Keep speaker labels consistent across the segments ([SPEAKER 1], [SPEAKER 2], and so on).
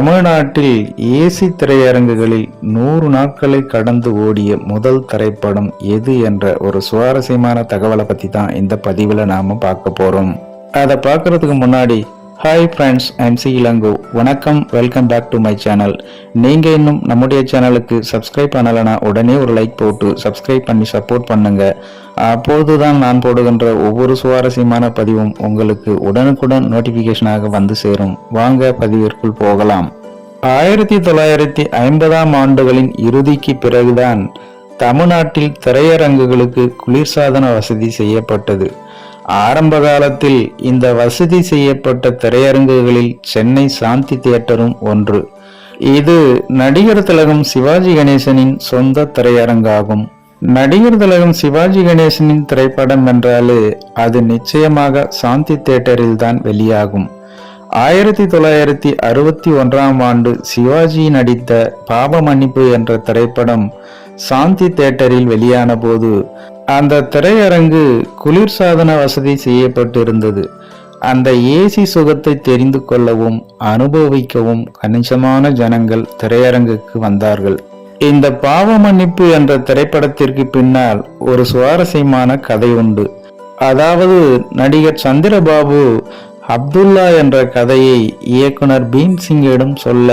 [SPEAKER 1] தமிழ்நாட்டில் ஏசி திரையரங்குகளில் நூறு நாட்களை கடந்து ஓடிய முதல் திரைப்படம் எது என்ற ஒரு சுவாரஸ்யமான தகவலை பத்தி தான் இந்த பதிவில் நாம பார்க்க போறோம். அதை பார்க்கறதுக்கு முன்னாடி hi friends I'm C Elango வணக்கம் welcome back to my channel நீங்கள் இன்னும் நம்முடைய சேனலுக்கு சப்ஸ்கிரைப் பண்ணலைன்னா உடனே ஒரு லைக் போட்டு சப்ஸ்கிரைப் பண்ணி சப்போர்ட் பண்ணுங்க. அப்போதுதான் நான் போடுகின்ற ஒவ்வொரு சுவாரஸ்யமான பதிவும் உங்களுக்கு உடனுக்குடன் நோட்டிஃபிகேஷனாக வந்து சேரும். வாங்க பதிவிற்குள் போகலாம். ஆயிரத்தி தொள்ளாயிரத்தி ஐம்பதாம் ஆண்டுகளின் இறுதிக்கு பிறகுதான் தமிழ்நாட்டில் திரையரங்குகளுக்கு குளிர்சாதன வசதி செய்யப்பட்டது. ஆரம்ப காலத்தில் இந்த வசதி செய்யப்பட்ட திரையரங்குகளில் சென்னை சாந்தி தியேட்டரும் ஒன்று. இது நடிகர் திலகம் சிவாஜி கணேசனின் சொந்த திரையரங்காகும். நடிகர் திலகம் சிவாஜி கணேசனின் திரைப்படம் என்றாலே அது நிச்சயமாக சாந்தி தியேட்டரில் தான் வெளியாகும். ஆயிரத்தி தொள்ளாயிரத்தி அறுபத்தி ஒன்றாம் ஆண்டு சிவாஜி நடித்த பாப மன்னிப்பு என்ற திரைப்படம் சாந்தி தியேட்டரில் வெளியான போது அந்த திரையரங்கு குளிர்சாதன வசதி செய்யப்பட்டிருந்தது. அந்த ஏசி சுகத்தை தெரிந்து கொள்ளவும் அனுபவிக்கவும் கணிசமான ஜனங்கள் திரையரங்குக்கு வந்தார்கள். இந்த பாவ மன்னிப்பு என்ற திரைப்படத்திற்கு பின்னால் ஒரு சுவாரஸ்யமான கதை உண்டு. அதாவது நடிகர் சந்திரபாபு அப்துல்லா என்ற கதையை இயக்குனர் பீம்சிங்கிடம் சொல்ல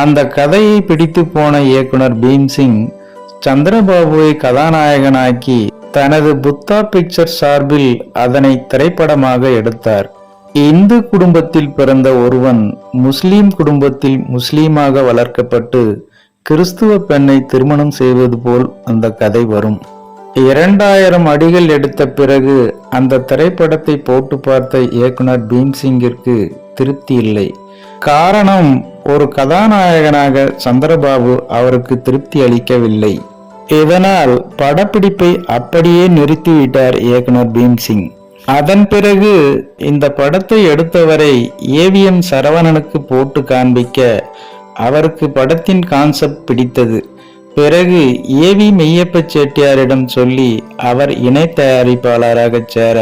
[SPEAKER 1] அந்த கதையை பிடித்து போன இயக்குனர் பீம்சிங் சந்திரபாபுவை கதாநாயகனாக்கி தனது புத்தா பிக்சர் சார்பில் அதனை திரைப்படமாக எடுத்தார். இந்து குடும்பத்தில் பிறந்த ஒருவன் முஸ்லீம் குடும்பத்தில் முஸ்லீமாக வளர்க்கப்பட்டு கிறிஸ்துவ பெண்ணை திருமணம் செய்வது போல் அந்த கதை வரும். இரண்டாயிரம் அடிகள் எடுத்த பிறகு அந்த திரைப்படத்தை போட்டு பார்த்த இயக்குனர் பீம்சிங்கிற்கு திருப்தி இல்லை. காரணம் ஒரு கதாநாயகனாக சந்திரபாபு அவருக்கு திருப்தி அளிக்கவில்லை. இதனால் படப்பிடிப்பை அப்படியே நிறுத்திவிட்டார் இயக்குனர் பீம்சிங். அதன் பிறகு இந்த படத்தை எடுத்தவரை ஏவிஎம் சரவணனுக்கு போட்டு காண்பிக்க அவருக்கு படத்தின் கான்செப்ட் பிடித்தது. பிறகு ஏவி மெய்யப்ப செட்டியாரிடம் சொல்லி அவர் இணை தயாரிப்பாளராக சேர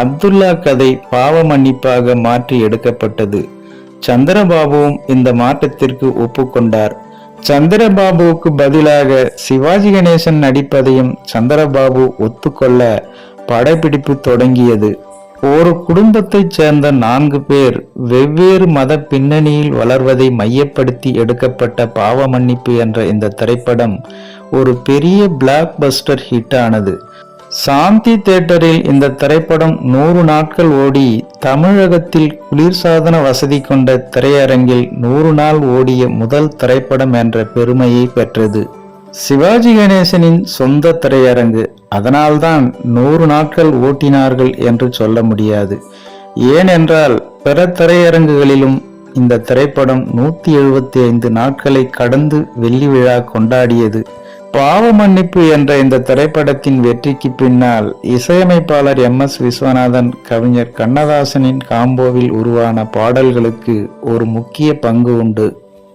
[SPEAKER 1] அப்துல்லா கதை பாவ மன்னிப்பாக மாற்றி எடுக்கப்பட்டது. சந்திரபாபுவும் இந்த மாற்றத்திற்கு ஒப்புக்கொண்டார். சந்திரபாபுவுக்கு பதிலாக சிவாஜி கணேசன் நடிப்பதையும் சந்திரபாபு ஒத்துக்கொள்ள படப்பிடிப்பு தொடங்கியது. ஒரு குடும்பத்தைச் சேர்ந்த நான்கு பேர் வெவ்வேறு மத பின்னணியில் வளர்வதை மையப்படுத்தி எடுக்கப்பட்ட பாவ மன்னிப்பு என்ற இந்த திரைப்படம் ஒரு பெரிய பிளாக் பஸ்டர் ஹிட் ஆனது. சாந்தி தியேட்டரில் இந்த திரைப்படம் நூறு நாட்கள் ஓடி தமிழகத்தில் குளிர்சாதன வசதி கொண்ட திரையரங்கில் நூறு நாள் ஓடிய முதல் திரைப்படம் என்ற பெருமையை பெற்றது. சிவாஜி கணேசனின் சொந்த திரையரங்கு. அதனால்தான் நூறு நாட்கள் ஓட்டினார்கள் என்று சொல்ல முடியாது. ஏனென்றால் பிற திரையரங்குகளிலும் இந்த திரைப்படம் நூத்தி எழுபத்தி ஐந்து நாட்களை கடந்து வெள்ளி விழா கொண்டாடியது. பாவ மன்னிப்பு என்ற இந்த திரைப்படத்தின் வெற்றிக்கு பின்னால் இசையமைப்பாளர் எம் எஸ் விஸ்வநாதன் கவிஞர் கண்ணதாசனின் காம்போவில் உருவான பாடல்களுக்கு ஒரு முக்கிய பங்கு உண்டு.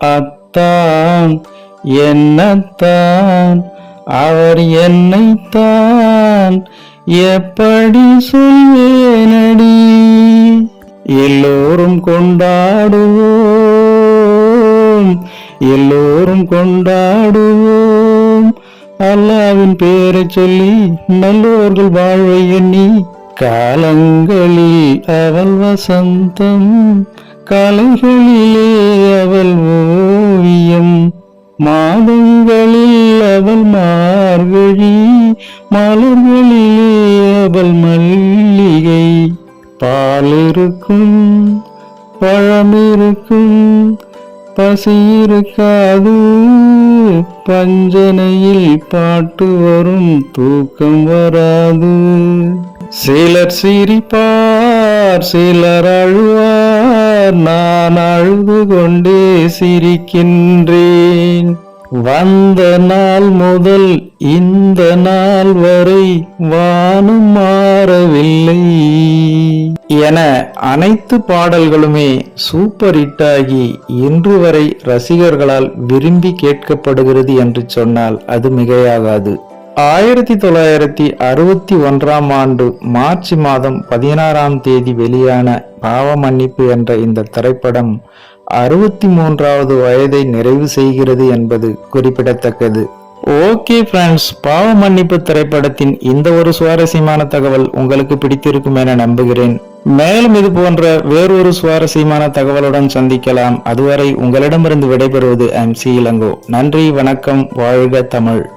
[SPEAKER 1] அத்தான் என்னத்தான் அவர் என்னைத்தான் எப்படி சொல்வேனடி? எல்லோரும் கொண்டாடுவோம் எல்லோரும் கொண்டாடுவோம். அல்லாவின் பேரை சொல்லி நல்லோர்கள் வாழ்வை எண்ணி காலங்களில் அவள் வசந்தம் கலைகளிலே அவள் ஓவியம் மாதங்களில் அவள் மார்கழி மலர்களிலே அவள் மல்லிகை. பாலிருக்கும் பழமிருக்கும் இருக்கும் பசி இருக்காது பஞ்சனையில் பாட்டு வரும் தூக்கம் வராது. சிலர் சிரிப்பார் சிலர் அழுவார். நான் அழுது கொண்டே சிரிக்கின்றேன். வந்த நாள் முதல் இந்த நாள் வரை வானம் மாறவில்லை. என அனைத்து பாடல்களுமே சூப்பர் ஹிட்டாகி இன்று வரை ரசிகர்களால் விரும்பி கேட்கப்படுகிறது என்று சொன்னால் அது மிகையாகாது. ஆயிரத்தி தொள்ளாயிரத்தி அறுபத்தி ஒன்றாம் ஆண்டு மார்ச் மாதம் பதினாறாம் தேதி வெளியான பாவமன்னிப்பு என்ற இந்த திரைப்படம் அறுபத்தி மூன்றாவது வயதை நிறைவு செய்கிறது என்பது குறிப்பிடத்தக்கது. ஓகே ஃப்ரெண்ட்ஸ் பாவ மன்னிப்பு திரைப்படத்தின் இந்த ஒரு சுவாரஸ்யமான தகவல் உங்களுக்கு பிடித்திருக்கும் என நம்புகிறேன். மேலும் இது போன்ற வேறொரு சுவாரஸ்யமான தகவலுடன் சந்திக்கலாம். அதுவரை உங்களிடமிருந்து விடைபெறுவது எம் சி இளங்கோ. நன்றி வணக்கம் வாழ்க தமிழ்.